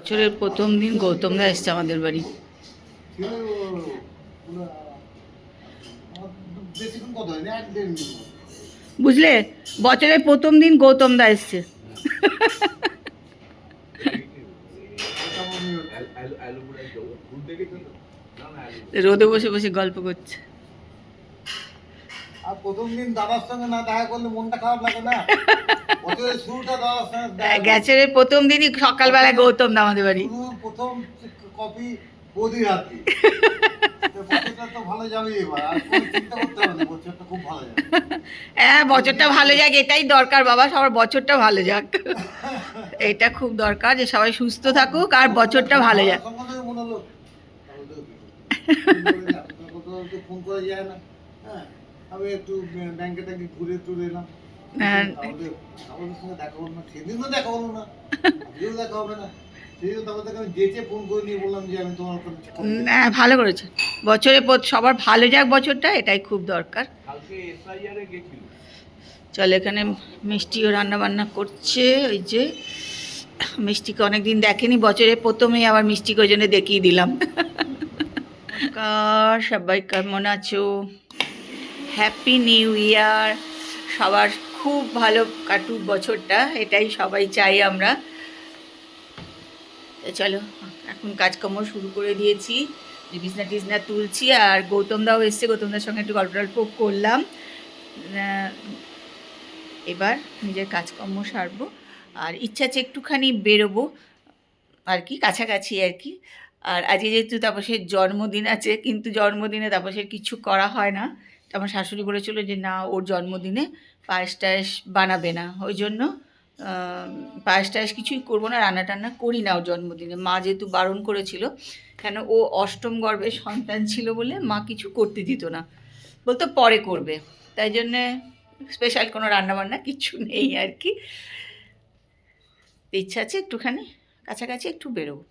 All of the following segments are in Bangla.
বছরের প্রথম দিন গৌতম দা এসছে আমাদের বাড়ি। বুঝলে? বছরের প্রথম দিন গৌতম দা এসছে। রোদে বসে বসে গল্প করছে। আর প্রথম দিন দাদার সঙ্গে না দেখা করলে মনটা খারাপ লাগে না। বছরের শুরুটা দাদার সঙ্গে দেখা করলে। গেছে প্রথম দিনই সকালবেলায় গৌতম দা আমাদের বাড়ি প্রথম কপি বৌদির হাতে। হ্যাঁ বছরটা ভালো যাক এটাই দরকার বাবা সবার বছরটা ভালো যাক। এটা খুব দরকার যে সবাই সুস্থ থাকুক আর বছরটা ভালো যাক। মনে ফোন করে যায় না। হ্যাঁ। আমি একটু ব্যাংকে ট্যাঙ্কে ঘুরে টুরে এলাম। হ্যাঁ। আমাদের সঙ্গে দেখা হলো না। সেদিনও দেখা হলো না। আজকেও দেখা হবে না। ভালো করেছে। বছরে সবার ভালো যাক বছরটা এটাই খুব দরকার। চল এখানে মিষ্টিও রান্না বান্না করছে। ওই যে মিষ্টিকে অনেকদিন দেখেনি বছরের প্রথমেই আবার মিষ্টিকে ওই জন্য দেখিয়ে দিলাম। নমস্কার সবাই কেমন আছো? হ্যাপি নিউ ইয়ার সবার খুব ভালো কাটুক বছরটা, এটাই সবাই চাই আমরা। চলো, এখন কাজকর্ম শুরু করে দিয়েছি। বিছনা টিছনা তুলছি আর গৌতম দাও এসছে, গৌতম দার সঙ্গে একটু গল্প টল্প করলাম। এবার নিজের কাজকর্ম সারবো। আর ইচ্ছা আছে একটুখানি বেরোবো আর কি, কাছাকাছি আর কি। আর আজকে যেহেতু তাপসের জন্মদিন আছে, কিন্তু জন্মদিনে তাপসের কিছু করা হয় না। আমার শাশুড়ি বলেছিল যে, না, ওর জন্মদিনে পায়েস টায়েস বানাবে না। ওই জন্য পায়েস টায়েস কিছুই করব না, রান্না টান্না করি না ওর জন্মদিনে। মা যেহেতু বারণ করেছিল, কেন ও অষ্টম গর্ভের সন্তান ছিল বলে মা কিছু করতে দিত না। বলতো পরে করবে। তাই জন্যে স্পেশাল কোনো রান্নাবান্না কিছু নেই আর কি। ইচ্ছা আছে একটুখানি, কাছাকাছি একটু বেরোবো।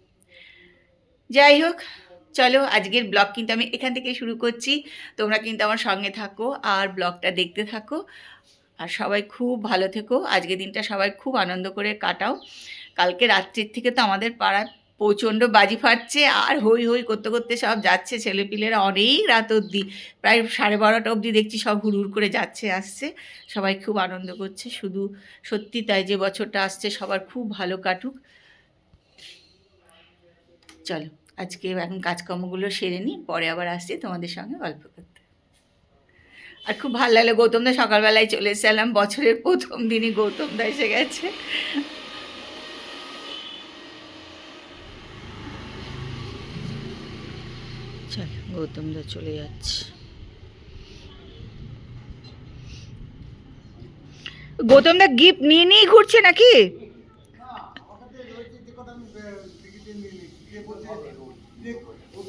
যাই হোক চলো আজকের ব্লগ কিন্তু আমি এখান থেকে শুরু করছি। তোমরা কিন্তু আমার সঙ্গে থাকো আর ব্লগটা দেখতে থাকো। আর সবাই খুব ভালো থেকো। আজকের দিনটা সবাই খুব আনন্দ করে কাটাও। কালকে রাত্রির থেকে তো আমাদের পাড়ায় প্রচণ্ড বাজি ফাটছে আর হই হই করতে করতে সব যাচ্ছে ছেলেপিলেরা অনেক রাত অবধি। প্রায় সাড়ে বারোটা অবধি দেখছি সব হুড় করে যাচ্ছে, আসছে। সবাই খুব আনন্দ করছে। শুধু সত্যি তাই যে বছরটা আসছে সবার খুব ভালো কাটুক। চলো। আজকে এখন কাজকর্মগুলো সেরে নিই, পরে আবার আসছি তোমাদের সঙ্গে গল্প করতে। আর খুব ভালো লাগল গৌতম দা সকালবেলায় চলে এসেছিলাম বছরের প্রথম দিনই গৌতম দা এসে গেছে। চল, গৌতম দা চলে যাচ্ছে। গৌতম দা গিফট নিয়ে নিয়েই ঘুরছে নাকি না, ওটাতে রয়েছে যে কথা আমি, আহ, টিকিটে নিয়ে নিয়েছি। কে বলছে, যে ওখানটা পেলাম না, মানে, পেলাম না।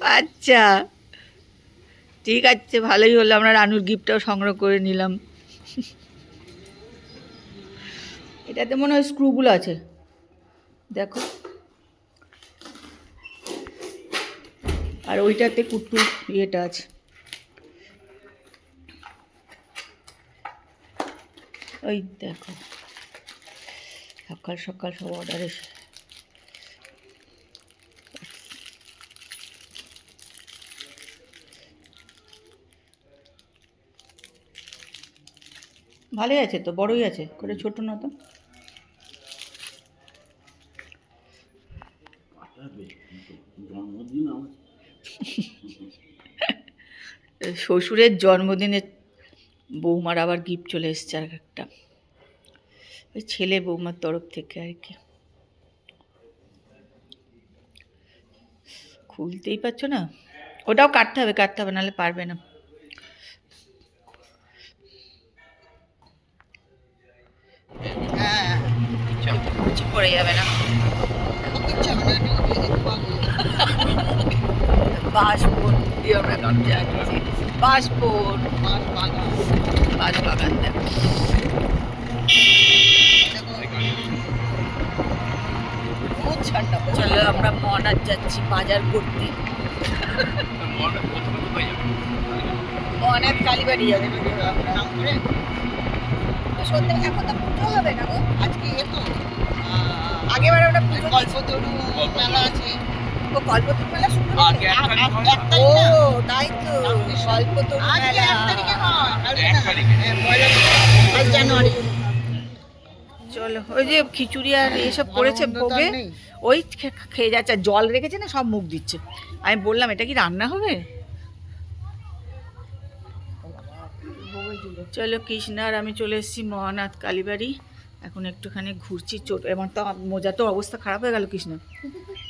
আচ্ছা। ঠিক আছে, ভালোই হলো, আমরা রানুর গিফটটাও সংগ্রহ করে নিলাম। এটাতে মনে হয় স্ক্রুগুলো আছে। দেখো। আর ওইটাতে কুট্টু ইয়েটা আছে। ওই দেখো। সকাল সকাল সব অর্ডার এসে ভালোই আছে তো, বড়ই আছে, করে ছোট না তো। শ্বশুরের জন্মদিনে বৌমার আবার গিফট চলে এসছে আর একটা। ওই ছেলে বৌমার তরফ থেকে আর কি। খুলতেই পারছ না? ওটাও কাটতে হবে কাটতে হবে, নাহলে পারবে না হ্যাঁ কিছু পড়ে যাবে না। পাসপোর্ট দিয়ে আমরা কাটতে যাচ্ছি পাসপোর্ট বাস বাগান চলো আমরা মনার যাচ্ছি বাজার করতে। মনার কালীবাড়ি যাবে। সত্যি এখন তো পুজো হবে না গো আজকে এ তো ওরা পুজো কল্পতরু মেলা আছে। ও কল্পতরু মেলা শুরু। এক ও তাই তো কল্পতরু মেলা। এক তারিখে। হয়, জানুয়ারি। চলো ওই যে খিচুড়ি আর এসব আর ভোগে ওই খেয়ে যাচ্ছে জল রেখেছে না সব মুখ দিচ্ছে। আমি বললাম এটা কি রান্না হবে? চলো কৃষ্ণা আর আমি চলে এসেছি মহানাথ কালীবাড়ি। এখন একটুখানি ঘুরছি চোট এমন তো মোজা তো অবস্থা খারাপ হয়ে গেল কৃষ্ণ।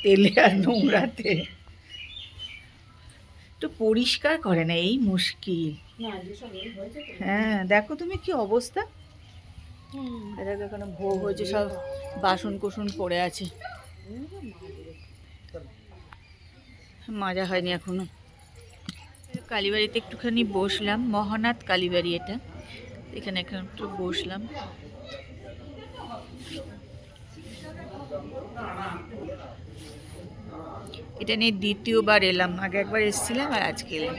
তেলে আর নোংরাতে। একটু পরিষ্কার করে না এই মুশকিল। হ্যাঁ দেখো তুমি কি অবস্থা। এখানে ভোগ হয়েছে সব বাসন কোসন পড়ে আছে। মাজা হয়নি এখনও। কালীবাড়িতে একটুখানি বসলাম মহানাথ কালীবাড়ি এটা। এখানে এখন একটু বসলাম। এটা নিয়ে দ্বিতীয়বার এলাম আগে একবার এসেছিলাম আর আজকে এলাম।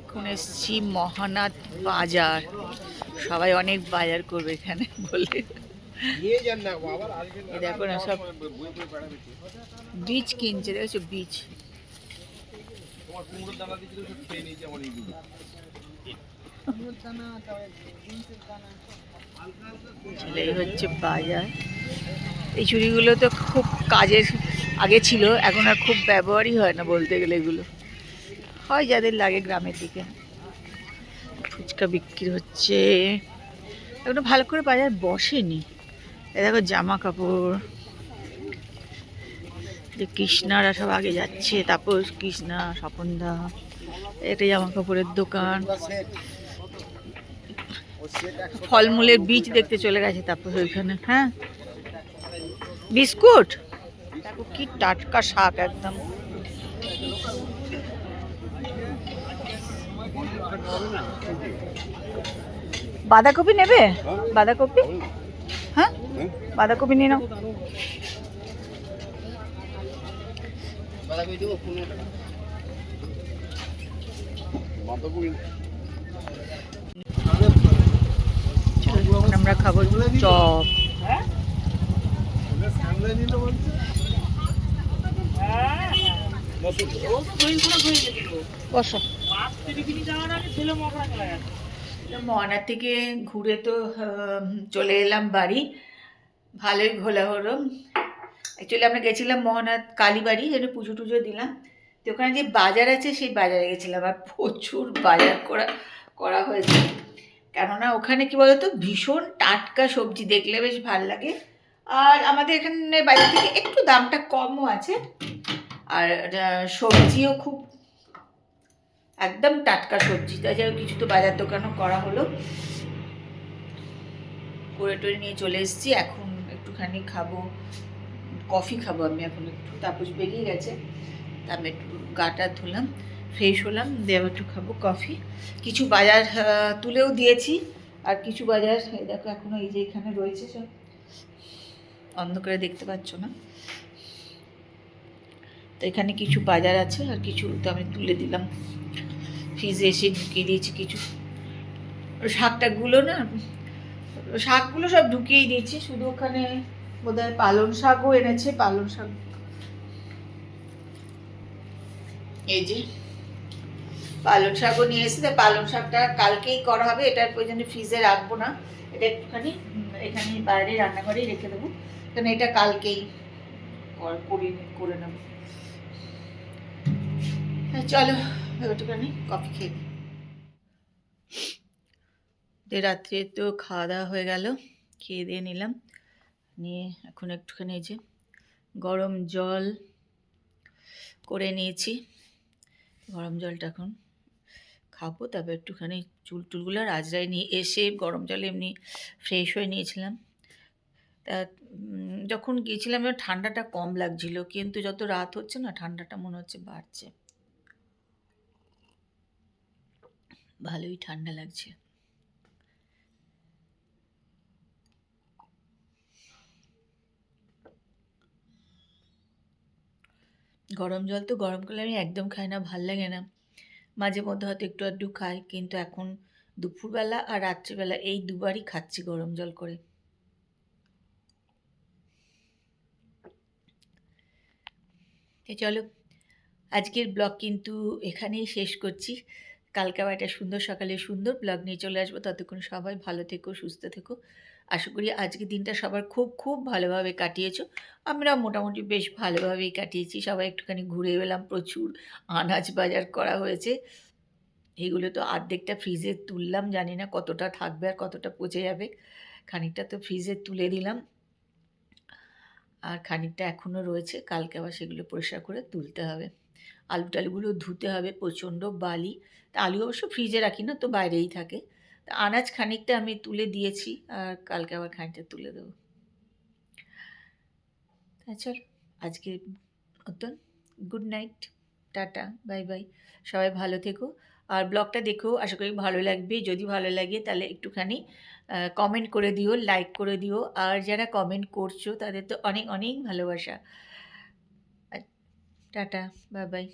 এখন এসেছি মহানাথ বাজার। সবাই অনেক বাজার করবে এখানে বলে। দেখো না সব। বীজ কিনছে দেখেছ বীজ? এই হচ্ছে বাজার। এই চুড়িগুলো তো খুব কাজের, আগে ছিল, এখন আর খুব ব্যবহারই হয় না বলতে গেলে এগুলো। হয় যাদের লাগে গ্রামের দিকে। ফুচকা বিক্রি হচ্ছে। এখনও ভালো করে বাজার বসেনি। এ দেখো জামা কাপড়। কৃষ্ণারা সব আগে যাচ্ছে। তারপর কৃষ্ণা, স্বপনদা একটা জামা কাপড়ের দোকান। ফলমূলের বীজ দেখতে চলে গেছে, তারপর ওইখানে হ্যাঁ? বিস্কুট? দেখো কি টাটকা শাক একদম। বাঁধাকপি নেবে? বাঁধাকপি? হ্যাঁ? বাঁধাকপি নিয়ে নাও। আমরা খাব চপ। মহানার থেকে ঘুরে তো চলে এলাম বাড়ি। ভালোই ঘোলা হলো অ্যাকচুয়ালি আমরা গেছিলাম মহানাথ কালীবাড়ি, যেন পুজো টুজো দিলাম। তো ওখানে যে বাজার আছে, সেই বাজারে গেছিলাম। আর প্রচুর বাজার করা করা হয়েছে। কেননা ওখানে কি বলতো, ভীষণ টাটকা সবজি দেখলে বেশ ভালো লাগে। আর আমাদের এখানে বাজার থেকে একটু দামটা কমও আছে। আর সবজিও খুব একদম টাটকা সবজি। তাছাড়া কিছু তো বাজার দোকানও করা হলো। করে টরে নিয়ে চলে এসেছি। এখন একটুখানি খাব। কফি খাব, আমি এখন একটু তাপস বেরিয়ে গেছে। আমি একটু গাটা ধুলাম ফ্রেশ হলাম, দিয়ে একটু খাব কফি। কিছু বাজার তুলেও দিয়েছি, আর কিছু বাজার দেখো এখনও এই যে এখানে রয়েছে সব। অন্ধকারে দেখতে পাচ্ছ না? তো এখানে কিছু বাজার আছে, আর কিছু তো আমি তুলে দিলাম। ফ্রিজে এসে ঢুকিয়ে দিয়েছি কিছু। শাক টাকগুলো না, শাকগুলো সব ঢুকিয়েই দিয়েছি, শুধু ওখানে বোধহয় পালং শাকও এনেছে পালং শাক। এই যে পালং শাকও নিয়ে এসেছে। তাই পালং শাকটা কালকেই করা হবে এটার প্রয়োজনে ফ্রিজে রাখব না। এটা একটুখানি এখানে বাইরে রান্নাঘরেই রেখে দেবো। কারণ এটা কালকেই কর- করে নেব। হ্যাঁ, চলো একটুখানি কফি খেয়ে। দিয়ে রাত্রে তো খাওয়া দাওয়া হয়ে গেল খেয়ে দিয়ে নিলাম। নিয়ে এখন একটুখানি যে গরম জল করে নিয়েছি। গরম জলটা এখন খাব তারপর একটুখানি চুল টুলগুলো আর আজরাই নিয়ে এসে গরম জলে এমনি ফ্রেশ হয়ে নিয়েছিলাম। তা যখন গিয়েছিলাম ঠান্ডাটা কম লাগছিল, কিন্তু যত রাত হচ্ছে না, ঠান্ডাটা মনে হচ্ছে বাড়ছে। ভালোই ঠান্ডা লাগছে। গরম জল তো গরমকালে আমি একদম খাই না, ভালো লাগে না। মাঝে মধ্যে হয়তো একটু আধটু খাই, কিন্তু এখন দুপুরবেলা আর রাত্রিবেলা এই দুবারই খাচ্ছি গরম জল করে। চলো, আজকের ব্লগ কিন্তু এখানেই শেষ করছি। কালকে আবার একটা সুন্দর সকালে সুন্দর ব্লগ নিয়ে চলে আসব। ততক্ষণ সবাই ভালো থেকো, সুস্থ থেকো। আশা করি আজকের দিনটা সবার খুব খুব ভালোভাবে কাটিয়েছো। আমরা মোটামুটি বেশ ভালোভাবেই কাটিয়েছি। সবাই একটুখানি ঘুরে এলাম, প্রচুর আনাজ বাজার করা হয়েছে। এগুলো তো আর্ধেকটা ফ্রিজে তুললাম, জানি না কতটা থাকবে আর কতটা পচে যাবে। খানিকটা তো ফ্রিজে তুলে দিলাম। আর খানিকটা এখনও রয়েছে, কালকে আবার সেগুলো পরিষ্কার করে তুলতে হবে। আলু টালুগুলো ধুতে হবে প্রচণ্ড বালি। তা আলু অবশ্য ফ্রিজে রাখি না, তো বাইরেই থাকে। তা আনাজ খানিকটা আমি তুলে দিয়েছি, আর কালকে আবার খানিকটা তুলে দেবো। চল, আজকে মতন good night tata bye bye সবাই ভালো থেকো, আর ব্লগটা দেখো, আশা করি ভালো লাগবে। যদি ভালো লাগে তাহলে একটুখানি কমেন্ট করে দিও লাইক করে দিও। আর যারা কমেন্ট করছ তাদের তো অনেক অনেক ভালোবাসা। Tata bye bye.